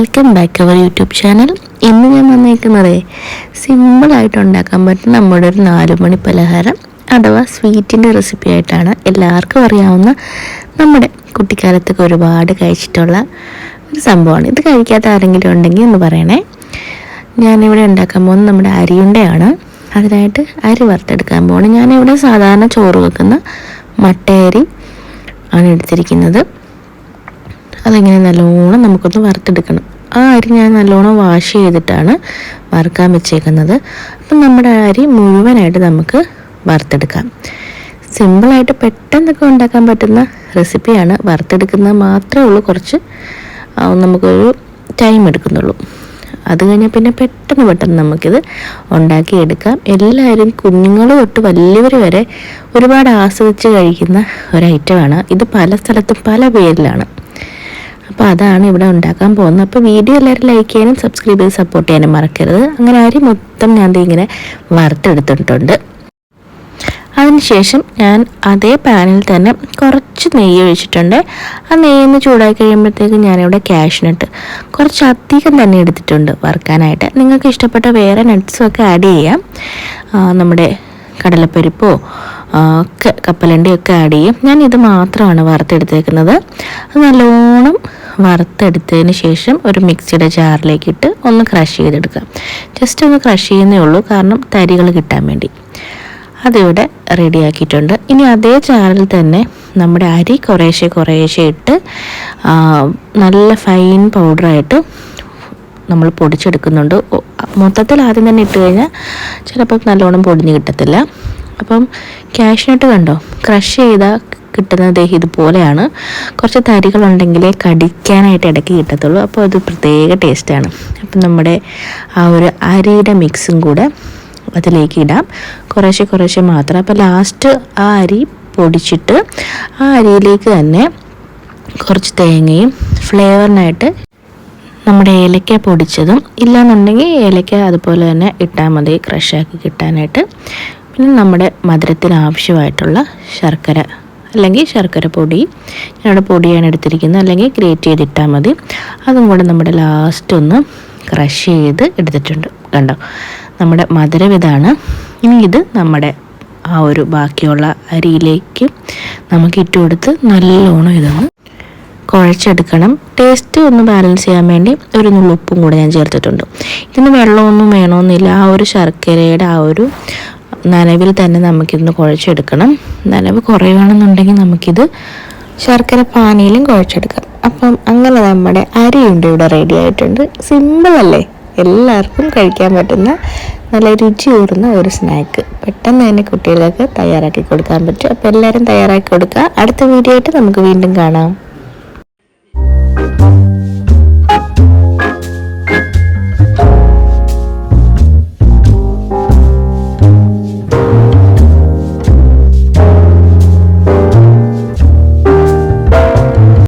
Welcome back our YouTube channel ഇന്ന് ഞാൻ വന്നേക്കുന്നത് സിമ്പിളായിട്ട് ഉണ്ടാക്കാൻ പറ്റുന്ന നമ്മുടെ ഒരു നാലുമണി പലഹാരം അഥവാ സ്വീറ്റിന്റെ റെസിപ്പി ആയിട്ടാണ് എല്ലാവർക്കും അറിയാവുന്ന നമ്മുടെ കുട്ടിക്കാലത്തൊക്കെ ഒരുപാട് കഴിച്ചിട്ടുള്ള ഒരു സംഭവമാണ്. ഇത് കഴിക്കാത്ത ആരെങ്കിലും ഉണ്ടെങ്കിൽ എന്ന് പറയണേ. ഞാനിവിടെ ഉണ്ടാക്കാൻ പോകുന്നത് നമ്മുടെ അരിയുണ്ടയാണ്. അതിനായിട്ട് അരി വറുത്തെടുക്കാൻ പോകണം ഞാനിവിടെ സാധാരണ ചോറ് വെക്കുന്ന മട്ടയരി ആണ് എടുത്തിരിക്കുന്നത്. അതിങ്ങനെ നല്ലോണം നമുക്കൊന്ന് വറുത്തെടുക്കണം. ആ അരി ഞാൻ നല്ലോണം വാഷ് ചെയ്തിട്ടാണ് വറുക്കാൻ വെച്ചേക്കുന്നത്. അപ്പം നമ്മുടെ അരി മുഴുവനായിട്ട് നമുക്ക് വറുത്തെടുക്കാം. സിമ്പിളായിട്ട് പെട്ടെന്നൊക്കെ ഉണ്ടാക്കാൻ പറ്റുന്ന റെസിപ്പിയാണ് വറുത്തെടുക്കുന്നത് മാത്രമേ ഉള്ളൂ. കുറച്ച് നമുക്കൊരു ടൈം എടുക്കുന്നുള്ളൂ. അത് കഴിഞ്ഞാൽ പിന്നെ പെട്ടെന്ന് പെട്ടെന്ന് നമുക്കിത് ഉണ്ടാക്കിയെടുക്കാം. എല്ലാവരും കുഞ്ഞുങ്ങൾ തൊട്ട് വലിയവർ വരെ ഒരുപാട് ആസ്വദിച്ച് കഴിക്കുന്ന ഒരു ഐറ്റമാണ് ഇത് പല സ്ഥലത്തും പല പേരിലാണ്. അപ്പോൾ അതാണ് ഇവിടെ ഉണ്ടാക്കാൻ പോകുന്നത്. അപ്പോൾ വീഡിയോ എല്ലാവരും ലൈക്ക് ചെയ്യാനും സബ്സ്ക്രൈബ് ചെയ്ത് സപ്പോർട്ട് ചെയ്യാനും മറക്കരുത്. അങ്ങനെ അരി മൊത്തം ഞാൻ ഇങ്ങനെ വറുത്തെടുത്തിട്ടുണ്ട്. അതിനുശേഷം ഞാൻ അതേ പാനിൽ തന്നെ കുറച്ച് നെയ്യ് ഒഴിച്ചിട്ടുണ്ട്. ആ നെയ്യൊന്ന് ചൂടാക്കി കഴിയുമ്പോഴത്തേക്ക് ഞാനിവിടെ കാഷ്നട്ട് കുറച്ച് അധികം തന്നെ എടുത്തിട്ടുണ്ട് വറുക്കാനായിട്ട്. നിങ്ങൾക്ക് ഇഷ്ടപ്പെട്ട വേറെ നട്ട്സും ഒക്കെ ആഡ് ചെയ്യാം. നമ്മുടെ കടലപ്പരിപ്പോ ഒക്കെ കപ്പലണ്ടിയൊക്കെ ആഡ് ചെയ്യും. ഞാൻ ഇത് മാത്രമാണ് വറുത്തെടുത്തേക്കുന്നത്. അത് നല്ലോണം വറുത്തെടുത്തതിന് ശേഷം ഒരു മിക്സിയുടെ ജാറിലേക്ക് ഇട്ട് ഒന്ന് ക്രഷ് ചെയ്തെടുക്കാം ജസ്റ്റ് ഒന്ന് ക്രഷ് ചെയ്യുന്നേ ഉള്ളൂ കാരണം തരികൾ കിട്ടാൻ വേണ്ടി. അതിവിടെ റെഡിയാക്കിയിട്ടുണ്ട്. ഇനി അതേ ചാറിൽ തന്നെ നമ്മുടെ അരി കുറേശ്ശെ കുറേശ്ശെ ഇട്ട് നല്ല ഫൈൻ പൗഡറായിട്ട് നമ്മൾ പൊടിച്ചെടുക്കുന്നുണ്ട്. മൊത്തത്തിൽ ആദ്യം തന്നെ ഇട്ട് കഴിഞ്ഞാൽ ചിലപ്പോൾ നല്ലോണം പൊടിഞ്ഞ് കിട്ടത്തില്ല. അപ്പം ക്യാഷ്നട്ട് കണ്ടോ? ക്രഷ് ചെയ്താൽ കിട്ടുന്നത് ഇതുപോലെയാണ്. കുറച്ച് തരികളുണ്ടെങ്കിലേ കടിക്കാനായിട്ട് ഇടയ്ക്ക് കിട്ടത്തുള്ളൂ. അപ്പോൾ അത് പ്രത്യേക ടേസ്റ്റാണ് അപ്പം നമ്മുടെ ആ ഒരു അരിയുടെ മിക്സും കൂടെ അതിലേക്ക് ഇടാം. കുറേശ്ശെ കുറേശ്ശെ മാത്രം. അപ്പോൾ ലാസ്റ്റ് ആ അരി പൊടിച്ചിട്ട് ആ അരിയിലേക്ക് തന്നെ കുറച്ച് തേങ്ങയും ഫ്ലേവറിനായിട്ട് നമ്മുടെ ഏലക്ക പൊടിച്ചതും ഇല്ലാന്നുണ്ടെങ്കിൽ ഏലക്ക അതുപോലെ തന്നെ ഇട്ടാൽ മതി. ക്രഷാക്കി കിട്ടാനായിട്ട്. പിന്നെ നമ്മുടെ മധുരത്തിന് ആവശ്യമായിട്ടുള്ള ശർക്കര. അല്ലെങ്കിൽ ശർക്കര പൊടി. ഞാനിവിടെ പൊടിയാണ് എടുത്തിരിക്കുന്നത്. അല്ലെങ്കിൽ ഗ്രേറ്റ് ചെയ്തിട്ടാൽ മതി. അതും കൂടെ നമ്മുടെ ലാസ്റ്റ് ഒന്ന് ക്രഷ് ചെയ്ത് എടുത്തിട്ടുണ്ട്. കണ്ടോ? നമ്മുടെ മധുരം ഇതാണ്. ഇനി ഇത് നമ്മുടെ ആ ഒരു ബാക്കിയുള്ള അരിയിലേക്ക് നമുക്ക് ഇട്ട് കൊടുത്ത് നല്ലോണം ഇതൊന്ന് കുഴച്ചെടുക്കണം. ടേസ്റ്റ് ഒന്ന് ബാലൻസ് ചെയ്യാൻ വേണ്ടി ഒരു നുള്ളുപ്പും കൂടെ ഞാൻ ചേർത്തിട്ടുണ്ട്. ഇതിന് വെള്ളമൊന്നും വേണമെന്നില്ല. ആ ഒരു ശർക്കരയുടെ ആ ഒരു നനവിൽ തന്നെ നമുക്കിതൊന്ന് കുഴച്ചെടുക്കണം. നനവ് കുറയുകയാണെന്നുണ്ടെങ്കിൽ നമുക്കിത് ശർക്കര പാനിയിലും കുഴച്ചെടുക്കാം. അപ്പം അങ്ങനെ നമ്മുടെ അരിയുണ്ട് ഇവിടെ റെഡി ആയിട്ടുണ്ട്. സിമ്പിളല്ലേ എല്ലാവർക്കും കഴിക്കാൻ പറ്റുന്ന നല്ല രുചിയൂറുന്ന ഒരു സ്നാക്ക് പെട്ടെന്ന് തന്നെ കുട്ടികൾക്ക് തയ്യാറാക്കി കൊടുക്കാൻ പറ്റും. അപ്പോൾ എല്ലാവരും തയ്യാറാക്കി കൊടുക്കുക. അടുത്ത വീഡിയോ ആയിട്ട് നമുക്ക് വീണ്ടും കാണാം.